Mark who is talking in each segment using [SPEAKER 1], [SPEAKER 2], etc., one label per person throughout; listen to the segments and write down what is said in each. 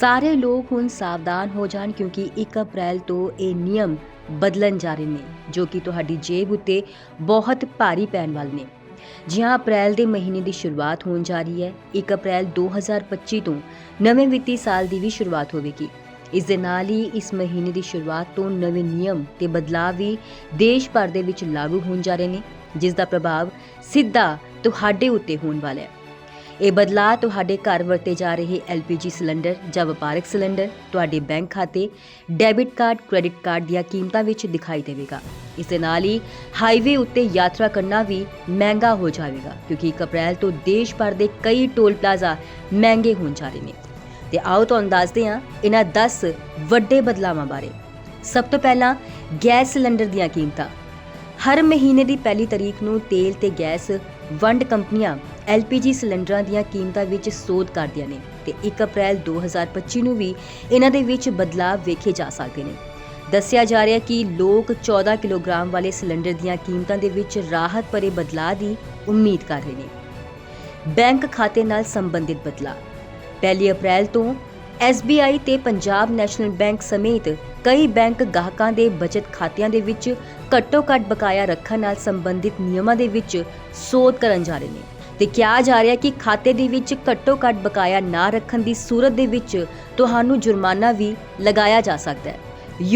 [SPEAKER 1] ਸਾਰੇ ਲੋਕ ਹੁਣ ਸਾਵਧਾਨ ਹੋ ਜਾਣ ਕਿਉਂਕਿ 1 ਅਪ੍ਰੈਲ ਤੋਂ ਇਹ ਨਿਯਮ ਬਦਲਣ ਜਾ ਰਹੇ ਨੇ, ਜੋ ਕਿ ਤੁਹਾਡੀ ਜੇਬ ਉੱਤੇ ਬਹੁਤ ਭਾਰੀ ਪੈਣ ਵਾਲੇ ਨੇ। ਜੀ ਹਾਂ ਅਪ੍ਰੈਲ ਦੇ ਮਹੀਨੇ ਦੀ ਸ਼ੁਰੂਆਤ ਹੋਣ ਜਾ ਰਹੀ ਹੈ 1 ਅਪ੍ਰੈਲ 2025 ਤੋਂ ਨਵੇਂ ਵਿੱਤੀ ਸਾਲ ਦੀ ਵੀ ਸ਼ੁਰੂਆਤ ਹੋਵੇਗੀ। ਇਸ ਦੇ ਨਾਲ ਹੀ ਇਸ ਮਹੀਨੇ ਦੀ ਸ਼ੁਰੂਆਤ ਤੋਂ ਨਵੇਂ ਨਿਯਮ ਤੇ ਬਦਲਾਅ ਵੀ ਦੇਸ਼ ਭਰ ਦੇ ਵਿੱਚ ਲਾਗੂ ਹੋਣ ਜਾ ਰਹੇ ਨੇ, ਜਿਸ ਦਾ ਪ੍ਰਭਾਵ ਸਿੱਧਾ ਤੁਹਾਡੇ ਉੱਤੇ ਹੋਣ ਵਾਲਾ ਹੈ। ਇਹ ਬਦਲਾਅ ਤੁਹਾਡੇ ਘਰ ਵਰਤੇ ਜਾ ਰਹੇ LPG ਸਿਲੰਡਰ ਜਾਂ ਵਪਾਰਕ ਸਿਲੰਡਰ ਤੁਹਾਡੇ ਬੈਂਕ ਖਾਤੇ, ਡੈਬਿਟ ਕਾਰਡ, ਕ੍ਰੈਡਿਟ ਕਾਰਡ ਦੀਆਂ ਕੀਮਤਾਂ ਵਿੱਚ ਦਿਖਾਈ ਦੇਵੇਗਾ। ਇਸ ਦੇ ਨਾਲ ਹੀ ਹਾਈਵੇ ਉੱਤੇ ਯਾਤਰਾ ਕਰਨਾ ਵੀ ਮਹਿੰਗਾ ਹੋ ਜਾਵੇਗਾ, ਕਿਉਂਕਿ 1 ਅਪ੍ਰੈਲ ਤੋਂ ਦੇਸ਼ ਭਰ ਦੇ ਕਈ ਟੋਲ ਪਲਾਜ਼ਾ ਮਹਿੰਗੇ ਹੋਣ ਜਾ ਰਹੇ ਨੇ। ਤੇ ਆਓ ਤੁਹਾਨੂੰ ਦੱਸਦੇ ਹਾਂ ਇਹਨਾਂ 10 ਵੱਡੇ ਬਦਲਾਵਾਂ ਬਾਰੇ। ਸਭ ਤੋਂ ਪਹਿਲਾਂ ਗੈਸ ਸਿਲੰਡਰ ਦੀਆਂ ਕੀਮਤਾਂ। ਹਰ ਮਹੀਨੇ ਦੀ ਪਹਿਲੀ ਤਰੀਕ ਨੂੰ ਤੇਲ ਤੇ ਗੈਸ ਵੰਡ ਕੰਪਨੀਆਂ LPG ਸਿਲੰਡਰਾਂ ਦੀਆਂ ਕੀਮਤਾਂ ਵਿੱਚ ਸੋਧ ਕਰਦੀਆਂ ਨੇ ਤੇ 1 ਅਪ੍ਰੈਲ 2025 ਨੂੰ ਵੀ ਇਹਨਾਂ ਦੇ ਵਿੱਚ ਬਦਲਾਅ ਵੇਖੇ ਜਾ ਸਕਦੇ ਨੇ। ਦੱਸਿਆ ਜਾ ਰਿਹਾ ਕਿ ਲੋਕ 14 ਕਿਲੋਗ੍ਰਾਮ ਵਾਲੇ ਸਿਲੰਡਰ ਦੀਆਂ ਕੀਮਤਾਂ ਦੇ ਵਿੱਚ ਰਾਹਤ ਭਰੇ ਬਦਲਾਅ ਦੀ ਉਮੀਦ ਕਰ ਰਹੇ ਨੇ। ਬੈਂਕ ਖਾਤੇ ਨਾਲ ਸੰਬੰਧਿਤ ਬਦਲਾਅ। ਪਹਿਲੀ ਅਪ੍ਰੈਲ ਤੋਂ SBI ਤੇ ਪੰਜਾਬ ਨੈਸ਼ਨਲ ਬੈਂਕ ਸਮੇਤ ਕਈ ਬੈਂਕ ਗਾਹਕਾਂ ਦੇ ਬਚਤ ਖਾਤਿਆਂ ਦੇ ਵਿੱਚ ਘੱਟੋ-ਘੱਟ ਬਕਾਇਆ ਰੱਖਣ ਨਾਲ ਸੰਬੰਧਿਤ ਨਿਯਮਾਂ ਦੇ ਵਿੱਚ ਸੋਧ ਕਰਨ ਜਾ ਰਹੇ ਨੇ ਤੇ ਕਿਹਾ ਜਾ ਰਿਹਾ ਕਿ ਖਾਤੇ ਦੇ ਵਿੱਚ ਘੱਟੋ-ਘੱਟ ਬਕਾਇਆ ਨਾ ਰੱਖਣ ਦੀ ਸੂਰਤ ਦੇ ਵਿੱਚ ਤੁਹਾਨੂੰ ਜੁਰਮਾਨਾ ਵੀ ਲਗਾਇਆ ਜਾ ਸਕਦਾ ਹੈ।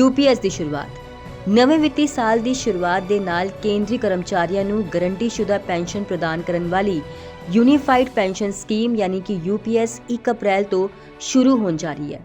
[SPEAKER 1] UPS ਦੀ ਸ਼ੁਰੂਆਤ। ਨਵੇਂ ਵਿੱਤੀ ਸਾਲ ਦੀ ਸ਼ੁਰੂਆਤ ਦੇ ਨਾਲ ਕੇਂਦਰੀ ਕਰਮਚਾਰੀਆਂ ਨੂੰ ਗਰੰਟੀਸ਼ੁਦਾ ਪੈਨਸ਼ਨ ਪ੍ਰਦਾਨ ਕਰਨ ਵਾਲੀ ਯੂਨੀਫਾਈਡ ਪੈਨਸ਼ਨ ਸਕੀਮ ਯਾਨੀ ਕਿ UPS 1 ਅਪ੍ਰੈਲ ਤੋਂ ਸ਼ੁਰੂ ਹੋਣ ਜਾ ਰਹੀ ਹੈ।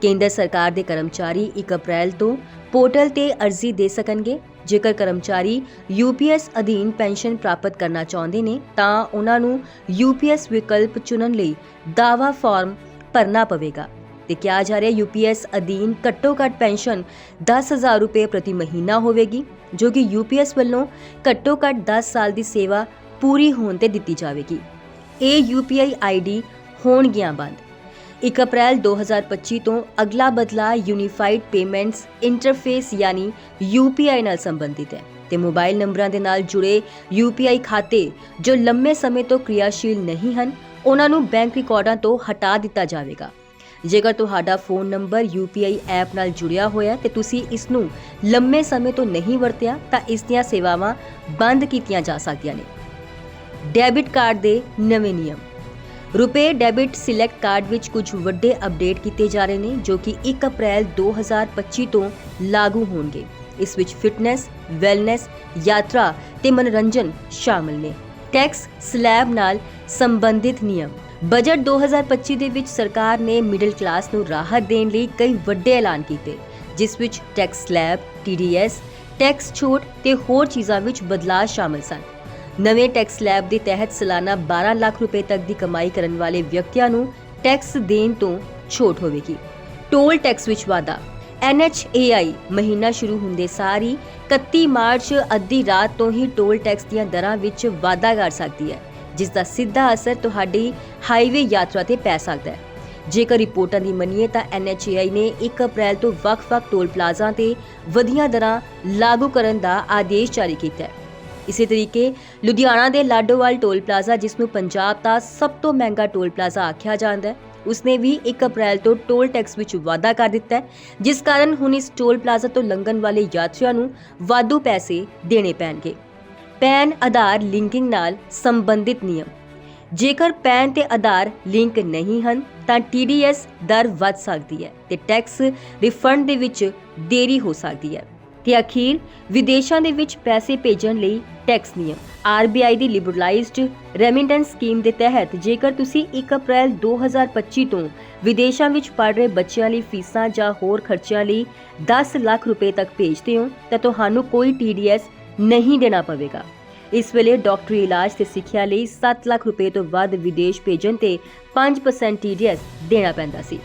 [SPEAKER 1] ਕੇਂਦਰ ਸਰਕਾਰ ਦੇ ਕਰਮਚਾਰੀ 1 ਅਪ੍ਰੈਲ ਤੋਂ ਪੋਰਟਲ ਤੇ ਅਰਜ਼ੀ ਦੇ ਸਕਣਗੇ। ਜੇਕਰ ਕਰਮਚਾਰੀ UPS ਅਧੀਨ ਪੈਨਸ਼ਨ ਪ੍ਰਾਪਤ ਕਰਨਾ ਚਾਹੁੰਦੇ ਨੇ, ਤਾਂ ਉਹਨਾਂ ਨੂੰ UPS ਵਿਕਲਪ ਚੁਣਨ ਲਈ ਦਾਵਾ ਫਾਰਮ ਭਰਨਾ ਪਵੇਗਾ। ਤੇ ਕਿਹਾ ਜਾ ਰਿਹਾ UPS ਅਧੀਨ ਘੱਟੋ-ਘੱਟ ਪੈਨਸ਼ਨ 10000 ਰੁਪਏ ਪ੍ਰਤੀ ਮਹੀਨਾ ਹੋਵੇਗੀ, ਜੋ ਕਿ UPS ਵੱਲੋਂ ਘੱਟੋ-ਘੱਟ 10 ਸਾਲ ਦੀ ਸੇਵਾ ਪੂਰੀ ਹੋਣ ਤੇ ਦਿੱਤੀ ਜਾਵੇਗੀ। ਇਹ UPI ID ਹੋਣਗੀਆਂ ਬੰਦ। 1 ਅਪ੍ਰੈਲ 2025 ਤੋਂ ਅਗਲਾ ਬਦਲਾਅ ਯੂਨੀਫਾਈਡ ਪੇਮੈਂਟਸ ਇੰਟਰਫੇਸ ਯਾਨੀ UPI ਨਾਲ ਸੰਬੰਧਿਤ ਹੈ ਤੇ ਮੋਬਾਈਲ ਨੰਬਰਾਂ ਦੇ ਨਾਲ ਜੁੜੇ UPI ਖਾਤੇ ਜੋ ਲੰਮੇ ਸਮੇਂ ਤੋਂ ਕਿਰਿਆਸ਼ੀਲ ਨਹੀਂ ਹਨ, ਉਹਨਾਂ ਨੂੰ ਬੈਂਕ ਰਿਕਾਰਡਾਂ ਤੋਂ ਹਟਾ ਦਿੱਤਾ ਜਾਵੇਗਾ। ਜੇਕਰ ਤੁਹਾਡਾ ਫੋਨ ਨੰਬਰ UPI ਐਪ ਨਾਲ ਜੁੜਿਆ ਹੋਇਆ ਤੇ ਤੁਸੀਂ ਇਸ ਨੂੰ ਲੰਮੇ ਸਮੇਂ ਤੋਂ ਨਹੀਂ ਵਰਤਿਆ, ਤਾਂ ਇਸ ਦੀਆਂ ਸੇਵਾਵਾਂ ਬੰਦ ਕੀਤੀਆਂ ਜਾ ਸਕਦੀਆਂ ਨੇ। ਡੈਬਿਟ ਕਾਰਡ ਦੇ ਨਵੇਂ ਨਿਯਮ। ਰੁਪਏ ਡੈਬਿਟ ਸਿਲੈਕਟ ਕਾਰਡ ਵਿੱਚ ਕੁਝ ਵੱਡੇ ਅਪਡੇਟ ਕੀਤੇ ਜਾ ਰਹੇ ਨੇ, ਜੋ ਕਿ 1 ਅਪ੍ਰੈਲ 2025 ਤੋਂ ਲਾਗੂ ਹੋਣਗੇ। ਇਸ ਵਿੱਚ ਫਿਟਨੈਸ, ਵੈਲਨੈਸ, ਯਾਤਰਾ ਤੇ ਮਨੋਰੰਜਨ ਸ਼ਾਮਲ ਨੇ। ਟੈਕਸ ਸਲੈਬ ਨਾਲ ਸੰਬੰਧਿਤ ਨਿਯਮ। ਬਜਟ 2025 ਦੇ ਵਿੱਚ ਸਰਕਾਰ ਨੇ ਮਿਡਲ ਕਲਾਸ ਨੂੰ ਰਾਹਤ ਦੇਣ ਲਈ ਕਈ ਵੱਡੇ ਐਲਾਨ ਕੀਤੇ, ਜਿਸ ਵਿੱਚ ਟੈਕਸ ਸਲੈਬ TDS ਟੈਕਸ ਛੋਟ ਤੇ ਹੋਰ ਚੀਜ਼ਾਂ ਵਿੱਚ ਬਦਲਾਅ ਸ਼ਾਮਲ ਸਨ। ਨਵੇਂ ਟੈਕਸ ਸਲੈਬ ਦੇ ਤਹਿਤ ਸਾਲਾਨਾ 12 ਲੱਖ ਰੁਪਏ ਤੱਕ ਦੀ ਕਮਾਈ ਕਰਨ ਵਾਲੇ ਵਿਅਕਤੀਆਂ ਨੂੰ ਟੈਕਸ ਦੇਣ ਤੋਂ ਛੋਟ ਹੋਵੇਗੀ। ਟੋਲ ਟੈਕਸ ਵਿੱਚ ਵਾਧਾ। NHAI ਮਹੀਨਾ ਸ਼ੁਰੂ ਹੁੰਦੇ ਸਾਰ ਹੀ 31 ਮਾਰਚ ਅੱਧੀ ਰਾਤ ਤੋਂ ਹੀ ਟੋਲ ਟੈਕਸ ਦੀਆਂ ਦਰਾਂ ਵਿੱਚ ਵਾਧਾ ਕਰ ਸਕਦੀ ਹੈ, ਜਿਸ ਦਾ ਸਿੱਧਾ ਅਸਰ ਤੁਹਾਡੀ ਹਾਈਵੇ ਯਾਤਰਾ ਤੇ ਪੈ ਸਕਦਾ ਹੈ। ਜੇਕਰ ਰਿਪੋਰਟਾਂ ਦੀ ਮੰਨੀਏ ਤਾਂ NHAI ਨੇ 1 ਅਪ੍ਰੈਲ ਤੋਂ ਵੱਖ-ਵੱਖ ਟੋਲ ਪਲਾਜ਼ਾ ਤੇ ਵਧੀਆਂ ਦਰਾਂ ਲਾਗੂ ਕਰਨ ਦਾ ਆਦੇਸ਼ ਜਾਰੀ ਕੀਤਾ ਹੈ। ਇਸੇ ਤਰੀਕੇ ਲੁਧਿਆਣਾ ਦੇ ਲਾਡੋਵਾਲ ਟੋਲ ਪਲਾਜ਼ਾ, ਜਿਸ ਨੂੰ ਪੰਜਾਬ ਦਾ ਸਭ ਤੋਂ ਮਹਿੰਗਾ ਟੋਲ ਪਲਾਜ਼ਾ ਆਖਿਆ ਜਾਂਦਾ ਹੈ, ਉਸਨੇ ਵੀ 1 ਅਪ੍ਰੈਲ ਤੋਂ ਟੋਲ ਟੈਕਸ ਵਿੱਚ ਵਾਧਾ ਕਰ ਦਿੱਤਾ ਹੈ, ਜਿਸ ਕਾਰਨ ਹੁਣ ਇਸ ਟੋਲ ਪਲਾਜ਼ਾ ਤੋਂ ਲੰਘਣ ਵਾਲੇ ਯਾਤਰੀਆਂ ਨੂੰ ਵਾਧੂ ਪੈਸੇ ਦੇਣੇ ਪੈਣਗੇ। ਪੈਨ ਆਧਾਰ ਲਿੰਕਿੰਗ ਨਾਲ ਸੰਬੰਧਿਤ ਨਿਯਮ। ਜੇਕਰ ਪੈਨ ਤੇ ਆਧਾਰ ਲਿੰਕ ਨਹੀਂ ਹਨ, ਤਾਂ TDS ਦਰ ਵੱਧ ਸਕਦੀ ਹੈ ਤੇ ਟੈਕਸ ਰਿਫੰਡ ਦੇ ਵਿੱਚ ਦੇਰੀ ਹੋ ਸਕਦੀ ਹੈ। ਤੇ ਅਖੀਰ ਵਿਦੇਸ਼ਾਂ ਦੇ ਵਿੱਚ ਪੈਸੇ ਭੇਜਣ ਲਈ ਟੈਕਸ ਨਿਯਮ RBI ਦੀ ਲਿਬਰਲਾਈਜ਼ਡ ਰੈਮਿਟੈਂਸ ਸਕੀਮ ਦੇ ਤਹਿਤ ਜੇਕਰ ਤੁਸੀਂ 1 ਅਪ੍ਰੈਲ 2025 ਤੋਂ ਵਿਦੇਸ਼ਾਂ ਵਿੱਚ ਪੜ੍ਹ ਰਹੇ ਬੱਚਿਆਂ ਲਈ ਫੀਸਾਂ ਜਾਂ ਹੋਰ ਖਰਚਿਆਂ ਲਈ 10 ਲੱਖ ਰੁਪਏ ਤੱਕ ਭੇਜਦੇ ਹੋ, ਤਾਂ ਤੁਹਾਨੂੰ ਕੋਈ TDS ਨਹੀਂ ਦੇਣਾ ਪਵੇਗਾ। ਇਸ ਵੇਲੇ ਡਾਕਟਰੀ ਇਲਾਜ ਤੇ ਸਿੱਖਿਆ ਲਈ 7 ਲੱਖ ਰੁਪਏ ਤੋਂ ਵੱਧ ਵਿਦੇਸ਼ ਭੇਜਣ ਤੇ 5% TDS ਦੇਣਾ ਪੈਂਦਾ ਸੀ।